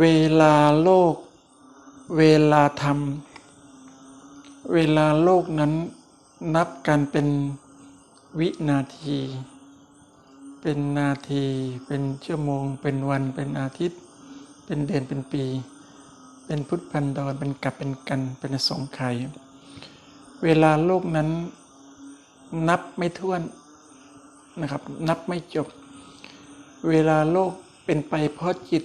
เวลาโลก เวลาธรรม เวลาโลกนั้นนับกันเป็นวินาที เป็นนาที เป็นชั่วโมง เป็นวัน เป็นอาทิตย์ เป็นเดือน เป็นปี เป็นพุทธพันดรเป็นกับ เป็นกัน เป็นอสงไขยเวลาโลกนั้นนับไม่ถ้วนนะครับ นับไม่จบ เวลาโลกเป็นไปเพราะจิต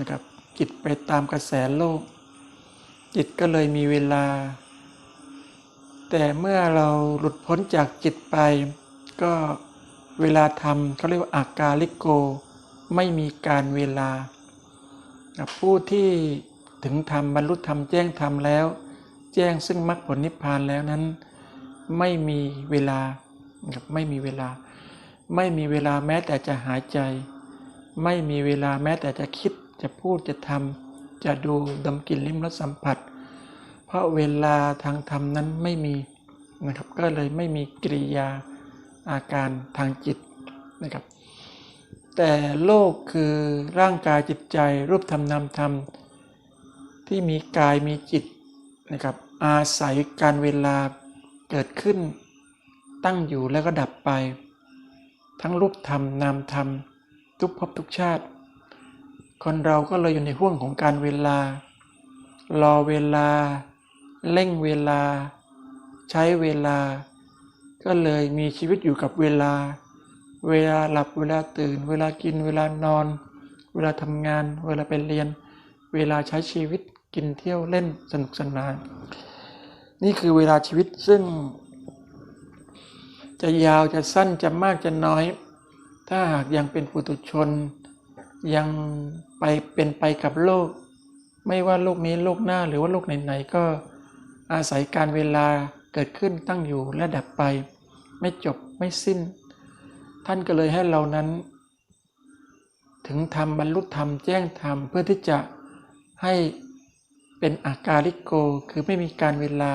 นะครับ จิตไปตามกระแสโลก จิตก็เลยมีเวลา แต่เมื่อเราหลุดพ้นจากจิตไป ก็เวลาทำเขาเรียกว่าอากาลิโก ไม่มีการเวลา ผู้ที่ถึงธรรมบรรลุธรรมแจ้งธรรมแล้ว แจ้งซึ่งมรรคผลนิพพานแล้วนั้น ไม่มีเวลาไม่มีเวลา ไม่มีเวลาแม้แต่จะหายใจ ไม่มีเวลาแม้แต่จะคิด จะพูดจะทำจะดูดมกลิ่นลิ้มรสสัมผัส เพราะเวลาทางธรรมนั้นไม่มีนะครับ ก็เลยไม่มีกิริยาอาการทางจิตนะครับ แต่โลกคือร่างกายจิตใจรูปธรรมนามธรรม ที่มีกายมีจิตนะครับอาศัยการเวลาเกิดขึ้น ตั้งอยู่แล้วก็ดับไป ทั้งรูปธรรมนามธรรม ทุกภพทุกชาติ คนเราก็เลยอยู่ในห่วงของการเวลา รอเวลา เร่งเวลา ใช้เวลา ก็เลยมีชีวิตอยู่กับเวลา เวลาหลับเวลาตื่น เวลากิน เวลานอน เวลาทำงาน เวลาไปเรียน เวลาใช้ชีวิตกินเที่ยวเล่นสนุกสนาน นี่คือเวลาชีวิตซึ่ง จะยาวจะสั้นจะมากจะน้อย ถ้าหากยังเป็นปุถุชน ยังไปเป็นไปกับโลก ไม่ว่าโลกนี้โลกหน้าหรือว่าโลกไหนๆก็อาศัยการเวลาเกิดขึ้นตั้งอยู่และดับไป ไม่จบไม่สิ้น ท่านก็เลยให้เรานั้น ถึงธรรมบรรลุธรรมแจ้งธรรมเพื่อที่จะให้เป็นอาการิโกคือไม่มีการเวลา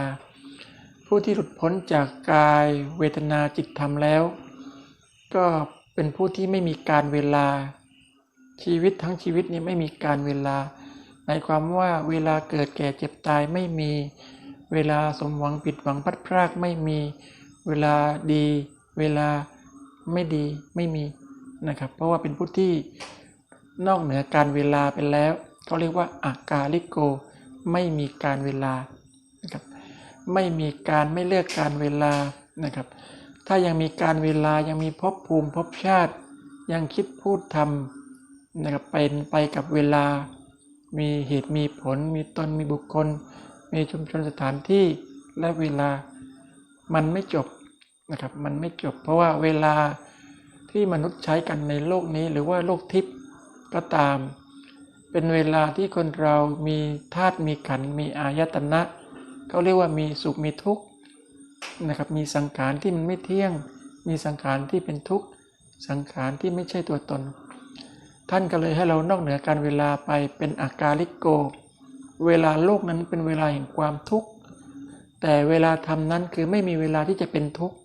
ผู้ที่หลุดพ้นจากกายเวทนาจิตธรรมแล้ว ก็เป็นผู้ที่ไม่มีการเวลา ชีวิตทั้งชีวิตนี้ไม่มีการเวลาหมายความว่าเวลาเกิดแก่เจ็บตายไม่มี เวลาสมหวังผิดหวังพัดพรากไม่มี เวลาดี เวลาไม่ดีไม่มีนะครับ เพราะว่าเป็นผู้ที่นอกเหนือการเวลาไปแล้วเขาเรียกว่าอากาลิโก ไม่มีการเวลานะครับไม่มีการไม่เลือกการเวลานะครับ ถ้ายังมีการเวลายังมีภพภูมิภพชาติ ยังคิดพูดทำ นะครับเป็นไปกับเวลา มีเหตุมีผล มีตนมีบุคคล มีชุมชนสถานที่และเวลามันไม่จบนะครับมันไม่จบ เพราะว่าเวลาที่มนุษย์ใช้กันในโลกนี้ หรือว่าโลกทิพย์ก็ตาม เป็นเวลาที่คนเรามีธาตุมีขันมีอายตนะเขาเรียกว่ามีสุขมีทุกข์นะครับมีสังขารที่มันไม่เที่ยง มีสังขารที่เป็นทุกข์สังขารที่ไม่ใช่ตัวตน ท่านก็เลยให้เรานอกเหนือการเวลาไปเป็นอากาลิโก เวลาโลกนั้นเป็นเวลาแห่งความทุกข์ แต่เวลาทำนั้นคือไม่มีเวลาที่จะเป็นทุกข์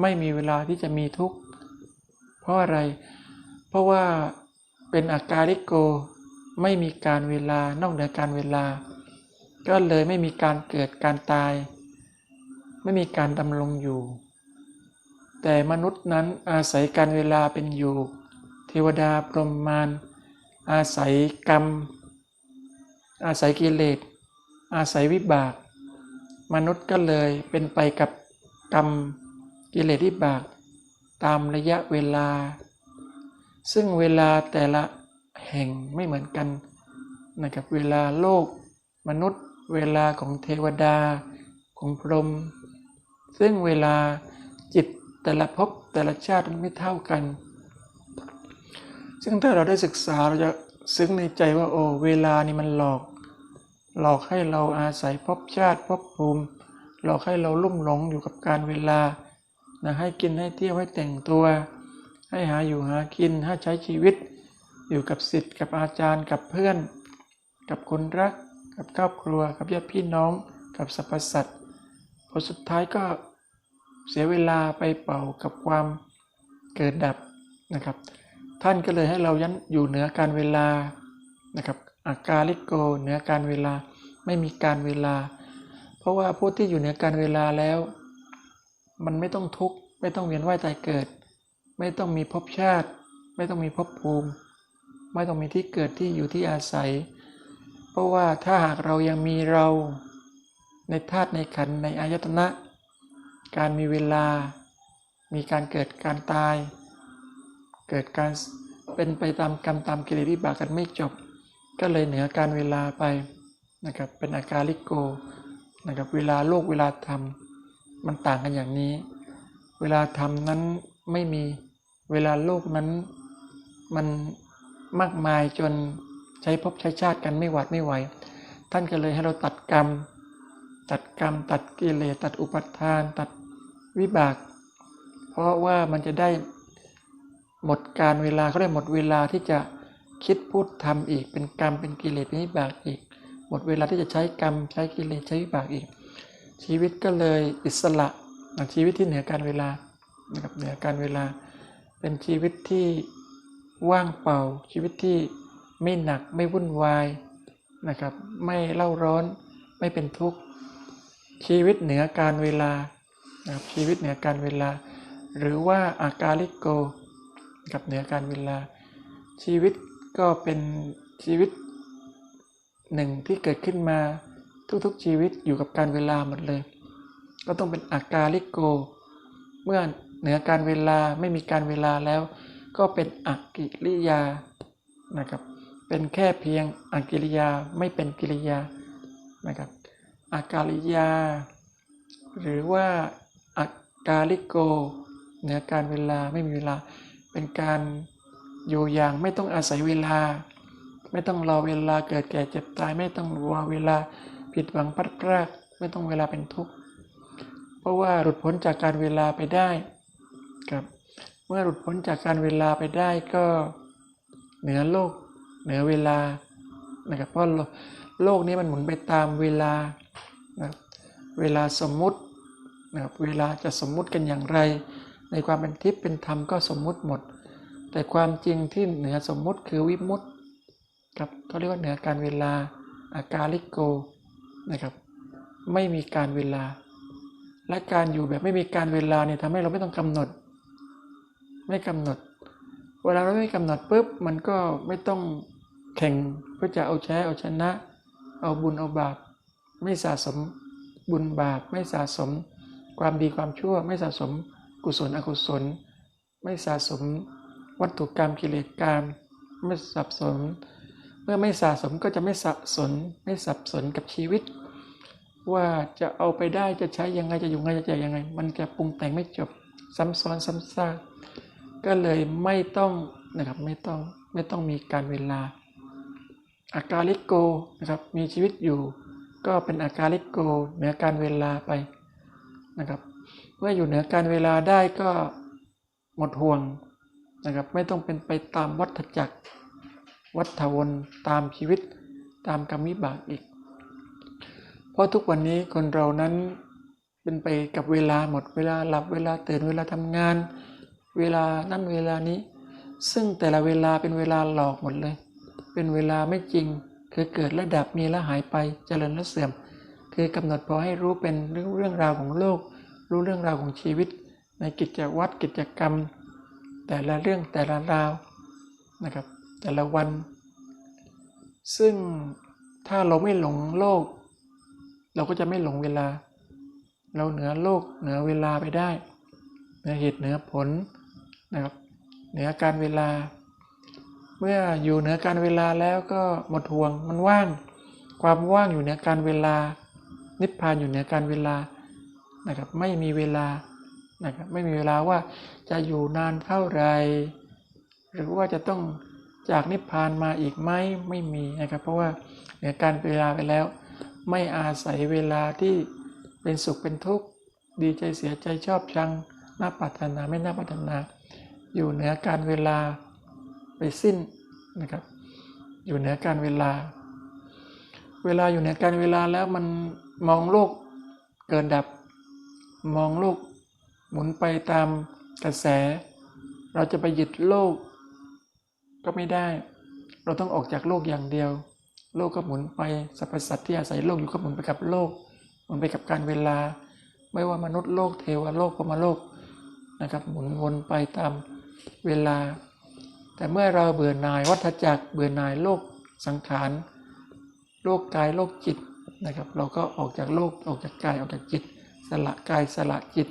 ไม่มีเวลาที่จะมีทุกข์ เพราะอะไร เพราะว่าเป็นอากาลิโก ไม่มีการเวลานอกเหนือการเวลา ก็เลยไม่มีการเกิดการตาย ไม่มีการดำรงอยู่ แต่มนุษย์นั้นอาศัยการเวลาเป็นอยู่ วดาพรหมมารอาศัยกรรม อาศัยกิเลส อาศัยวิบาก มนุษย์ก็เลยเป็นไปกับกรรมกิเลสวิบาก ตามระยะเวลา ซึ่งเวลาแต่ละแห่งไม่เหมือนกันนะครับเวลาโลก มนุษย์ เวลาของเทวดาของพรหมซึ่งเวลาจิตแต่ละภพแต่ละชาติไม่เท่ากัน ซึ่งถ้าเราได้ศึกษาเราจะซึ้งในใจว่าโอ้เวลานี่มันหลอก หลอกให้เราอาศัยภพชาติภพภูมิ หลอกให้เราลุ่มหลงอยู่กับการเวลานะให้กินให้เที่ยวให้แต่งตัว ให้หาอยู่หากินให้ใช้ชีวิต อยู่กับสิทธิ์กับอาจารย์กับเพื่อน กับคนรัก กับครอบครัว กับญาติพี่น้อง กับสรรพสัตว์พอสุดท้ายก็เสียเวลาไปเป่ากับความเกิดดับนะครับ ท่านก็เลยให้เรายันอยู่เหนือการเวลานะครับอากาลิโกเหนือการเวลาไม่มีการเวลา เพราะว่าผู้ที่อยู่เหนือการเวลาแล้ว มันไม่ต้องทุกข์ไม่ต้องเวียนว่ายตายเกิด ไม่ต้องมีภพชาติ ไม่ต้องมีภพภูมิ ไม่ต้องมีที่เกิดที่อยู่ที่อาศัย เพราะว่าถ้าหากเรายังมีเราในธาตุในขันธ์ในอายตนะ การมีเวลา มีการเกิดการตาย เกิดการเป็นไปตามกรรมตามกิเลสวิบากกันไม่จบ ก็เลยเหนือการเวลาไปนะครับเป็นอาการลิโกนะครับเวลาโลกเวลาธรรมมันต่างกันอย่างนี้ เวลาธรรมนั้นไม่มีเวลาโลกนั้นมันมากมายจนใช้ภพใช้ชาติกันไม่หวัดไม่ไหว ท่านก็เลยให้เราตัดกรรม ตัดกรรม ตัดกิเลสตัดอุปทาน ตัดวิบาก เพราะว่ามันจะได้ หมดการเวลาเขาได้หมดเวลาที่จะคิดพูดทำอีก เป็นกรรมเป็นกิเลสเป็นวิบากอีก หมดเวลาที่จะใช้กรรมใช้กิเลสใช้วิบากอีก ชีวิตก็เลยอิสระชีวิตที่เหนือการเวลานะครับเหนือการเวลา เป็นชีวิตที่ว่างเปล่า ชีวิตที่ไม่หนักไม่วุ่นวายนะครับ ไม่เล่าร้อนไม่เป็นทุกข์ชีวิตเหนือการเวลานะครับชีวิตเหนือการเวลา หรือว่าอากาลิโก กับเหนือการเวลา ชีวิตก็เป็นชีวิตหนึ่งที่เกิดขึ้นมาทุกๆชีวิตอยู่กับการเวลาหมดเลย ก็ต้องเป็นอากาลิโก เมื่อเหนือการเวลาไม่มีการเวลาแล้ว ก็เป็นอักกิริยานะครับ เป็นแค่เพียงอักกิริยาไม่เป็นกิริยานะครับอากาลิยา หรือว่าอากาลิโก เหนือการเวลาไม่มีเวลา เป็นการอยู่อย่างไม่ต้องอาศัยเวลา ไม่ต้องรอเวลาเกิดแก่เจ็บตาย ไม่ต้องรอเวลาผิดหวังพัดพรากไม่ต้องเวลาเป็นทุกข์เพราะว่าหลุดพ้นจากการเวลาไปได้ครับเมื่อหลุดพ้นจากการเวลาไปได้ก็เหนือโลก เหนือเวลานะครับเพราะโลกนี้มันหมุนไปตามเวลานะเวลาสมมุตินะครับเวลาจะสมมุติกันอย่างไร ในความเป็นทิพย์เป็นธรรมก็สมมุติหมด แต่ความจริงที่เหนือสมมุติคือวิมุตติครับเขาเรียกว่าเหนือการเวลาอากาลิโกนะครับ ไม่มีการเวลา และการอยู่แบบไม่มีการเวลาเนี่ยทำให้เราไม่ต้องกำหนด ไม่กำหนด เวลาเราไม่กำหนดปุ๊บมันก็ไม่ต้องแข่งเพื่อจะเอาแช้เอาชนะ เอาบุญเอาบาป ไม่สะสมบุญบาป ไม่สะสม ความดีความชั่วไม่สะสม กุศลอกุศล ไม่สะสมวัตถุกรรมกิเลสกรรมไม่สับสน เมื่อไม่สะสมก็จะไม่สับสน ไม่สับสนกับชีวิต ว่าจะเอาไปได้จะใช้ยังไงจะอยู่ไงจะใจยังไง มันจะปรุงแต่งไม่จบซ้ำซ้อนซ้ำซากก็เลยไม่ต้องนะครับไม่ต้องไม่ต้องมีการเวลา อาการลิโกนะครับมีชีวิตอยู่ ก็เป็นอาการลิโกเหนือการเวลาไปนะครับ เมื่ออยู่เหนือการเวลาได้ก็หมดห่วงนะครับ ไม่ต้องเป็นไปตามวัฏจักร วัฏวนตามชีวิต ตามกรรมวิบากอีก เพราะทุกวันนี้คนเรานั้นเป็นไปกับเวลาหมดเวลาหลับเวลาตื่นเวลาทำงาน เวลานั่นเวลานี้ ซึ่งแต่ละเวลาเป็นเวลาหลอกหมดเลย เป็นเวลาไม่จริงคือเกิดและดับมีและหายไปเจริญและเสื่อม คือกำหนดพอให้รู้เป็นเรื่องเรื่องราวของโลก รู้เรื่องราวของชีวิต ในกิจวัตรกิจกรรม แต่ละเรื่องแต่ละราวนะครับ แต่ละวัน ซึ่งถ้าเราไม่หลงโลก เราก็จะไม่หลงเวลา เราเหนือโลกเหนือเวลาไปได้เหนือเหตุเหนือผลนะครับ เหนือการเวลา เมื่ออยู่เหนือการเวลาแล้วก็หมดห่วงมันว่าง ความว่างอยู่เหนือการเวลา นิพพานอยู่เหนือการเวลา นะครับไม่มีเวลานะครับไม่มีเวลาว่าจะอยู่นานเท่าไร หรือว่าจะต้องจากนิพพานมาอีกไหมไม่มีนะครับ เพราะว่าเหนือการเวลาไปแล้ว ไม่อาศัยเวลาที่เป็นสุขเป็นทุกข์ ดีใจเสียใจชอบชังน่าปรารถนาไม่น่าปรารถนา อยู่เหนือการเวลาไปสิ้นนะครับ อยู่เหนือการเวลา เวลาอยู่เหนือการเวลาแล้วมันมองโลกเกิดดับ มองโลกหมุนไปตามกระแส เราจะไปหยึดโลก ก็ไม่ได้ เราต้องออกจากโลกอย่างเดียว โลกก็หมุนไปสรรพสัตว์ที่อาศัยโลกอยู่ก็หมุนไปกับโลกหมุนไปกับการเวลา ไม่ว่ามนุษย์โลกเทวโลกพมโลกนะครับ หมุนวนไปตามเวลา แต่เมื่อเราเบื่อหน่ายวัฏจักรเบื่อหน่ายโลกสังขารโลกกายโลกจิตนะครับ เราก็ออกจากโลกออกจากกายออกจากจิต สละกายสละจิต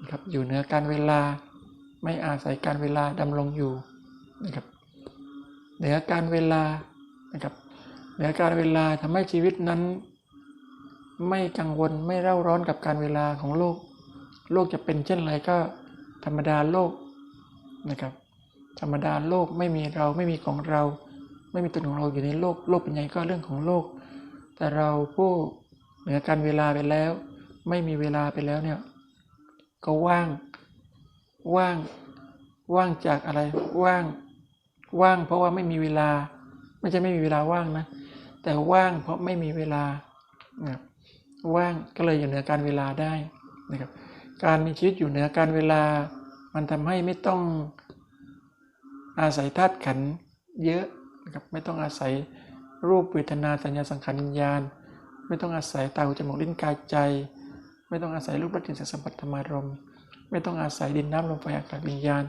นะครับอยู่เหนือการเวลา ไม่อาศัยการเวลาดำรงอยู่นะครับเหนือการเวลานะครับเหนือการเวลาทำให้ชีวิตนั้น ไม่กังวลไม่เร่าร้อนกับการเวลาของโลก โลกจะเป็นเช่นไรก็ธรรมดาโลกนะครับ ธรรมดาโลกไม่มีเราไม่มีของเรา ไม่มีตัวของเราอยู่ในโลก โลกเป็นไงก็เรื่องของโลก แต่เราผู้เหนือการเวลาไปแล้ว ไม่มีเวลาไปแล้วเนี่ย ก็ว่าง ว่าง ว่างจากอะไร ว่าง ว่าง เพราะว่าไม่มีเวลา ไม่ใช่ไม่มีเวลาว่างนะ แต่ว่างเพราะไม่มีเวลานะครับว่างก็เลยอยู่เหนือการเวลาได้นะครับ การมีชีวิตอยู่เหนือการเวลา มันทำให้ไม่ต้องอาศัยธาตุขันเยอะนะครับ ไม่ต้องอาศัยรูปเวทนาสัญญาสังขารวิญญาณ ไม่ต้องอาศัยตาหูจมูกลิ้นกายใจ ไม่ต้องอาศัยรูปรสกลิ่นเสียงสัมผัสธรรมารมไม่ต้องอาศัยดินน้ำลมไฟอากาศวิญญาณ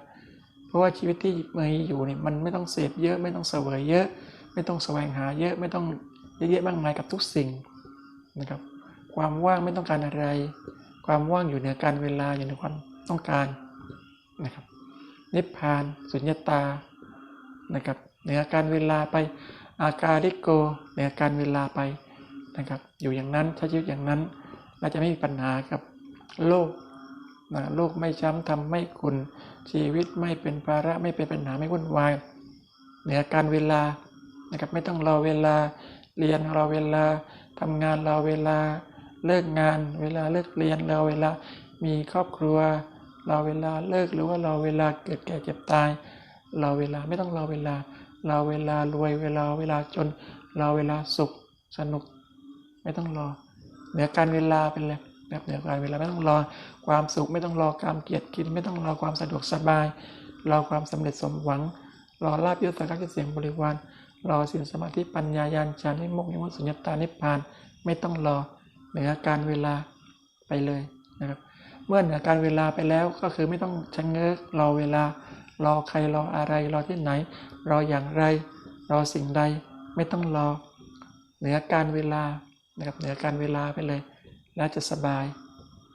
เพราะว่าชีวิตที่มีอยู่เนี่ยมันไม่ต้องเสพเยอะ ไม่ต้องเสวยเยอะ ไม่ต้องแสวงหาเยอะไม่ต้องเยอะแยะมากมายกับทุกสิ่งนะครับ ความว่างไม่ต้องการอะไร ความว่างอยู่เหนือการเวลาอยู่ในความต้องการนะครับนิพพานสุญญตานะครับเหนือการเวลาไปอาการิโกเหนือการเวลาไปนะครับอยู่อย่างนั้นใช้ชีวิตอย่างนั้น เราจะไม่มีปัญหากับโลกนะโลกไม่ช้ำทำไม่ขุนชีวิตไม่เป็นภาระไม่เป็นปัญหาไม่วุ่นวายเหนือการเวลานะครับไม่ต้องรอเวลาเรียนรอเวลาทำงานรอเวลาเลิกงาน เวลาเลิกเรียนรอเวลามีครอบครัวรอเวลาเลิกหรือว่ารอเวลาเกิดแก่เจ็บตายรอเวลาไม่ต้องรอเวลารอเวลารวยเวลาเวลาจนรอเวลาสุขสนุก ไม่ต้องรอ เหนือการเวลาเป็นเลยแบบเหนือการเวลาไม่ต้องรอความสุขไม่ต้องรอความเกียรติกิน ไม่ต้องรอความสะดวกสบายรอความสำเร็จสมหวัง รอลาบยศสักการะเสียงบริวารรอสินสมาธิปัญญายานฌานนิโมกข์นิมุตสุญญตานิพพาน ไม่ต้องรอเหนือการเวลาไปเลยนะครับเมื่อเหนือการเวลาไปแล้วก็คือไม่ต้องชะเง้อรอเวลารอใครรออะไรรอที่ไหน รออย่างไร รอสิ่งใดไม่ต้องรอ เหนือการเวลา นะครับเหนือการเวลาไปเลยแล้วจะสบาย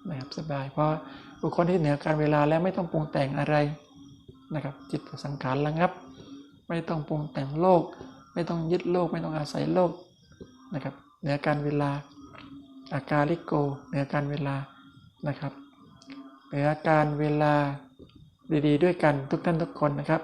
นะครับสบาย เพราะบุคคลที่เหนือการเวลาแล้วไม่ต้องปรุงแต่งอะไรนะครับจิตสังขารระงับ ไม่ต้องปรุงแต่งโลก ไม่ต้องยึดโลก ไม่ต้องอาศัยโลกนะครับเหนือการเวลาอาการลิโกเหนือการเวลานะครับเหนือการเวลาดีๆ ด้วยกันทุกท่านทุกคนนะครับ